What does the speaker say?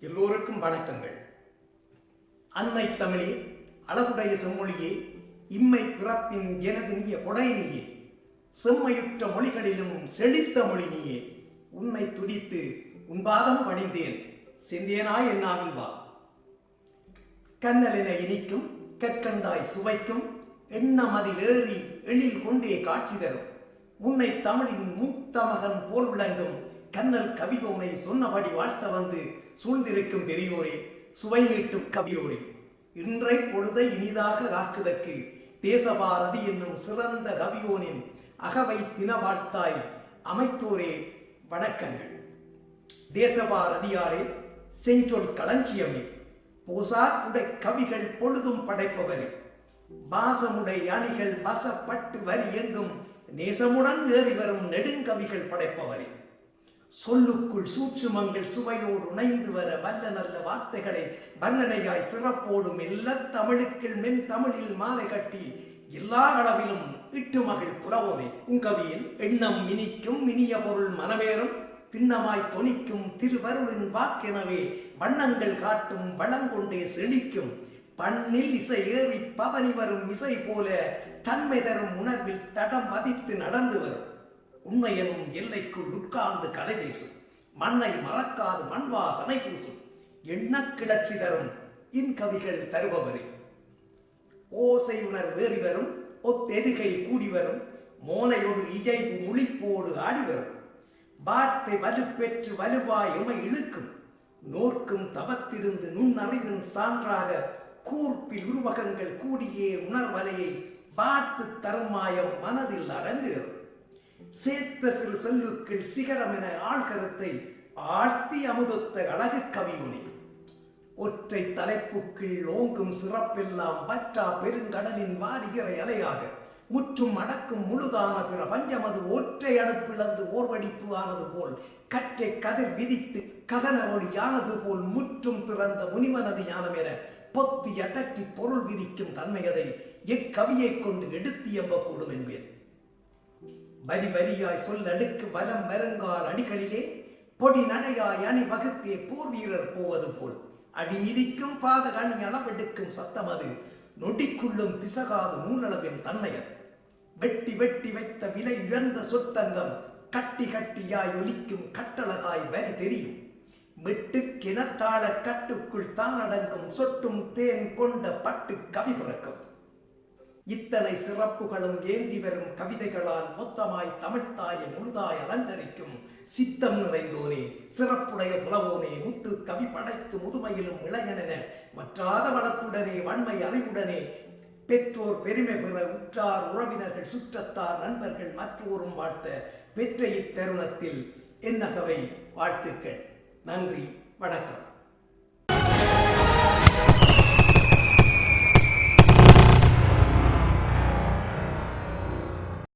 எல்லோருக்கும் வணக்கங்கள். அன்னை தமிழே அழகுடைய செம்மொழியே இம்மை பிறப்பின் எனது நீய கொடையிலேயே செம்மையுற்ற மொழிகளிலும் செழித்த மொழி நீயே உன்னை துதித்து உன்பாதம் பணிந்தேன் செந்தேனாய் என்னாவில் வா. கண்ணலென இனிக்கும் கற்கண்டாய் சுவைக்கும் எண்ணமதில் ஏறி எழில் கொண்டே காட்சி தரும் உன்னை தமிழின் மூத்த மகன் போல் விளங்கும் கண்ணல் கவிகோனை சொன்னபடி வாழ்த்த வந்து சூழ்ந்திருக்கும் பெரியோரே சுவை மீட்டும் கவியோரே. இன்றை பொழுதை இனிதாக காக்குதற்கு தேசபாரதி என்னும் சிறந்த கவியோனின் அகவை தின வாழ்த்தாய் அமைத்தோரே வணக்கங்கள். தேசபாரதியாரே செஞ்சொல் களஞ்சியமே. போசார் உடை கவிகள் பொழுதும் படைப்பவரே. பாசமுடை அணிகள் வசப்பட்டு வரி எங்கும் நேசமுடன் ஏறி வரும் நெடுங்கவிகள் படைப்பவரே. சொல்லுக்குள் சூட்சுமங்கள் சுவையோடு உணைந்து வர வல்ல நல்ல வார்த்தைகளை வர்ணனையாய் சிறப்போடும் எல்லா தமிழுக்கள் மென் தமிழில் மாலை கட்டி எல்லா அளவிலும் இட்டு மகிழ் புலவோனே. உங்கவியில் எண்ணம் இனிக்கும் இனிய பொருள் மனவேறும் பின்னமாய் தொனிக்கும் திருவருளின் வாக்கெனவே வண்ணங்கள் காட்டும் வளங்கொண்டே செழிக்கும். பண்ணில் இசை ஏறி பவனி வரும் இசை போல தன்மை தரும் உணர்வில் தடம் மதித்து நடந்து வரும். உண்மை எனும் எல்லைக்குள் உட்கார்ந்து கதை பேசும். மண்ணை மறக்காது மண்வாசனை பூசும். எண்ண கிளர்ச்சி தரும் இன்கவிகள் தருபவரே. ஓசை உணர் வேறி வரும் ஒத்தெதுகை கூடி வரும் மோனையொடு இஜைவு முழிப்போடு ஆடி வரும். வார்த்தை வலுப்பெற்று வலுவாய் எமை இழுக்கும். நோர்க்கும் தவத்திருந்து நுண்ணறிவின் சான்றாக கூர்ப்பில் உருவகங்கள் கூடியே உணர்வலையை பார்த்து தருமாயம் மனதில் அரங்குகிறது சேர்த்த சிறு சொல்லுக்கள் சிகரம் என ஆழ்கருத்தை ஆழ்த்தி அமுதத்த அழகு கவியுனி ஒற்றை தலைப்புக்குள் ஓங்கும் சிறப்பெல்லாம் வற்றா பெருங்கடலின் வாரிகிற அலையாக. முற்றும் அடக்கும் முழுதான பிற பஞ்சமது ஒற்றை அடுப்பிழந்து ஓர்வடிப்பு ஆனது போல் கற்றை கதிர் விதித்து கதன ஒளியானது போல் முற்றும் திறந்த முனிவனது ஞானம் என பொத்தி அடக்கி பொருள் விதிக்கும் தன்மையதை எக்கவியை கொண்டு எடுத்து எம்பக்கூடும் என்பேன். வரி வரியாய் சொல் அடுக்கு வலம் வருங்கால் அடிகளிலே பொடி நடையாய் அணி வகுத்தே போர் வீரர் போவது போல். அடி மிதிக்கும் பாத கணி அளவெடுக்கும் சத்தம் அது. நொடிக்குள்ளும் பிசகாது நூலளவின் தன்மை அது. வெட்டி வெட்டி வைத்த விலை உயர்ந்த சொத்தங்கம் கட்டி கட்டியாய் ஒலிக்கும் கட்டழகாய் வரி தெரியும். மெட்டு கட்டுக்குள் தான் அடங்கும் சொட்டும் தேன் கொண்ட பட்டு கவி பிறக்கும். இத்தனை சிறப்புகளும் ஏந்தி வரும் கவிதைகளால் மொத்தமாய் தமிழ்த்தாயை முழுதாய் அலங்கரிக்கும் சித்தம் நிறைந்தோனே சிறப்புடைய புலவோனே முத்து கவி படைத்து முதுமையிலும் இளைஞனென மற்றாத வளத்துடனே வன்மை அறிவுடனே பெற்றோர் பெருமை பெற உற்றார் உறவினர்கள் சுற்றத்தார் நண்பர்கள் மற்றோரும் வாழ்த்த பெற்ற இத்தருணத்தில் என்னகவை வாழ்த்துக்கள். நன்றி வணக்கம்.